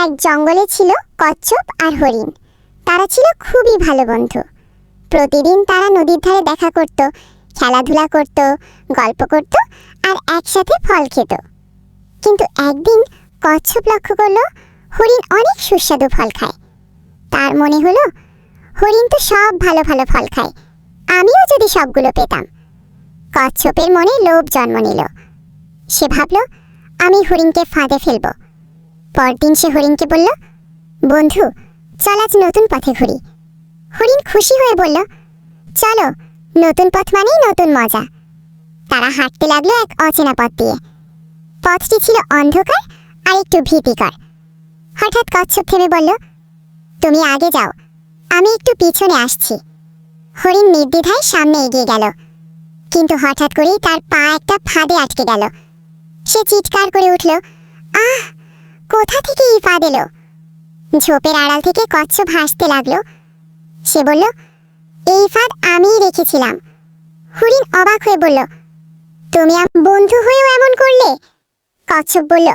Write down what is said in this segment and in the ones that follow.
এক জঙ্গলে ছিল কচ্ছপ আর হরিণ। তারা ছিল খুবই ভালো বন্ধু। প্রতিদিন তারা নদীর ধারে দেখা করত, খেলাধুলা করত, গল্প করত আর একসাথে ফল খেত। কিন্তু একদিন কচ্ছপ লক্ষ্য করল হরিণ অনেক সুস্বাদু ফল খায়। তার মনে হলো, হরিণ তো সব ভালো ভালো ফল খায়, আমিও যদি সবগুলো পেতাম। কচ্ছপের মনে লোভ জন্ম নিল। সে ভাবল, আমি হরিণকে ফাঁদে ফেলব পরদিন সে হরিণকে বলল, বন্ধু, চল আজ নতুন পথে ঘুরি। হরিণ খুশি হয়ে বলল, চলো, নতুন পথ মানেই নতুন মজা। তারা হাঁটতে লাগল এক অচেনা পথ দিয়ে। পথটি ছিল অন্ধকার আর একটু ভীতিকর। হঠাৎ কচ্ছপ থেমে বলল, তুমি আগে যাও, আমি একটু পিছনে আসছি। হরিণ নির্দ্বিধায় সামনে এগিয়ে গেল। কিন্তু হঠাৎ করেই তার পা একটা ফাঁদে আটকে গেল। সে চিৎকার করে উঠল, আহ কোথা থেকে এই ফাঁদ এলো? ঝোপের আড়াল থেকে কচ্ছপ হাসতে লাগল। সে বলল, এই ফাঁদ আমিই রেখেছিলাম। হরিণ অবাক হয়ে বলল, তুমি বন্ধু হয়েও এমন করলে? কচ্ছপ বলল,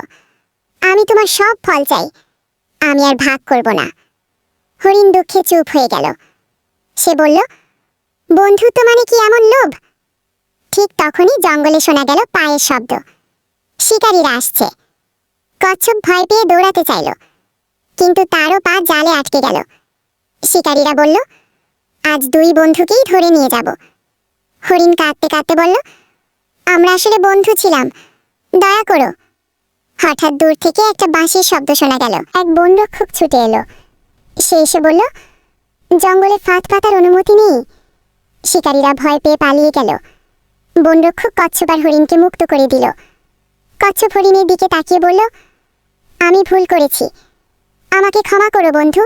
আমি তোমার সব ফল চাই। আমি আর ভাগ করব না। হরিণ দুঃখে চুপ হয়ে গেল। সে বলল বন্ধুত্ব মানে কি এমন লোভ? ঠিক তখনই জঙ্গলে শোনা গেল পায়ের শব্দ। শিকারীরা আসছে। কচ্ছপ ভয় পেয়ে দৌড়াতে চাইল। কিন্তু তারও পা জালে আটকে গেল। শিকারীরা বলল, আজ দুই বন্ধুকেই ধরে নিয়ে যাব। হরিণ কাঁদতে কাঁদতে বলল, আমরা আসলে বন্ধু ছিলাম। দয়া করো। হঠাৎ দূর থেকে একটা বাঁশির শব্দ শোনা গেল। এক বনরক্ষক ছুটে এলো। সে এসে বলল, জঙ্গলে ফাঁদ পাতার অনুমতি নেই? শিকারীরা ভয় পেয়ে পালিয়ে গেল। বনরক্ষক কচ্ছপ আর হরিণকে মুক্ত করে দিল। কচ্ছপ হরিণের দিকে তাকিয়ে বলল আমি ভুল করেছি। আমাকে ক্ষমা করো বন্ধু।